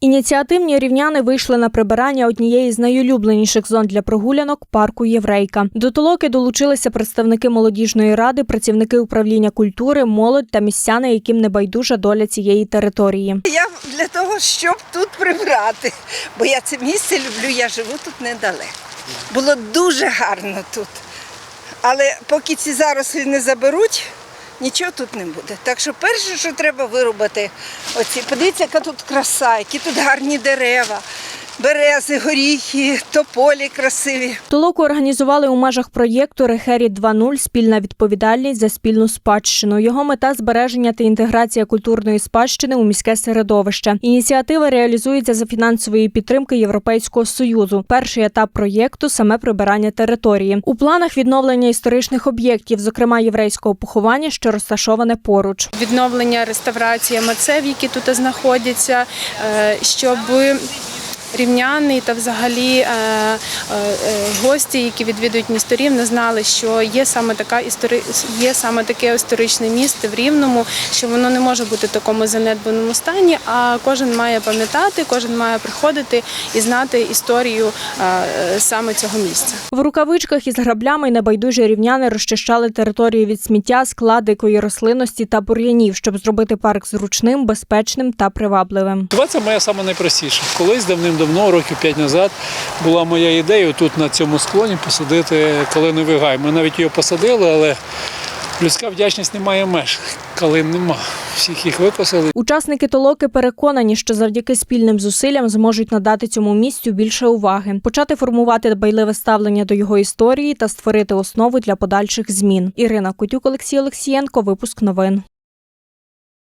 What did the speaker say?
Ініціативні рівняни вийшли на прибирання однієї з найулюбленіших зон для прогулянок парку Єврейка. До толоки долучилися представники молодіжної ради, працівники управління культури, молодь та містяни, яким не байдужа доля цієї території. Я для того, щоб тут прибрати, бо я це місце люблю, я живу тут недалеко. Було дуже гарно тут. Але поки ці зарослі не заберуть, нічого тут не буде. Так що перше, що треба вирубати, оці, подивіться, яка тут краса, які тут гарні дерева, берези, горіхи, тополі красиві. Толоку організували у межах проєкту Рехері 2.0 спільна відповідальність за спільну спадщину. Його мета збереження та інтеграція культурної спадщини у міське середовище. Ініціатива реалізується за фінансової підтримки Європейського союзу. Перший етап проєкту саме прибирання території. У планах відновлення історичних об'єктів, зокрема єврейського поховання, що розташоване поруч. відновлення, реставрація мацев, які тут знаходяться, е, щоб рівняни та взагалі е, е, е, гості, які відвідують місто Рівне, знали, що є саме така істори... є саме таке історичне місце в Рівному, що воно не може бути в такому занедбаному стані. А кожен має пам'ятати, кожен має приходити і знати історію саме цього місця. В рукавичках із граблями небайдужі рівняни розчищали територію від сміття, скла дикої рослинності та бур'янів, щоб зробити парк зручним, безпечним та привабливим. Ситуація моя саме найпростіша. Колись давним-давно, років п'ять назад, була моя ідея тут на цьому склоні посадити калиновий гай. Ми навіть його посадили, але людська вдячність не має меж. Калин нема. Всіх їх викосили. Учасники толоки переконані, що завдяки спільним зусиллям зможуть надати цьому місцю більше уваги, почати формувати дбайливе ставлення до його історії та створити основу для подальших змін. Ірина Котюк, Олексій Олексієнко, випуск новин.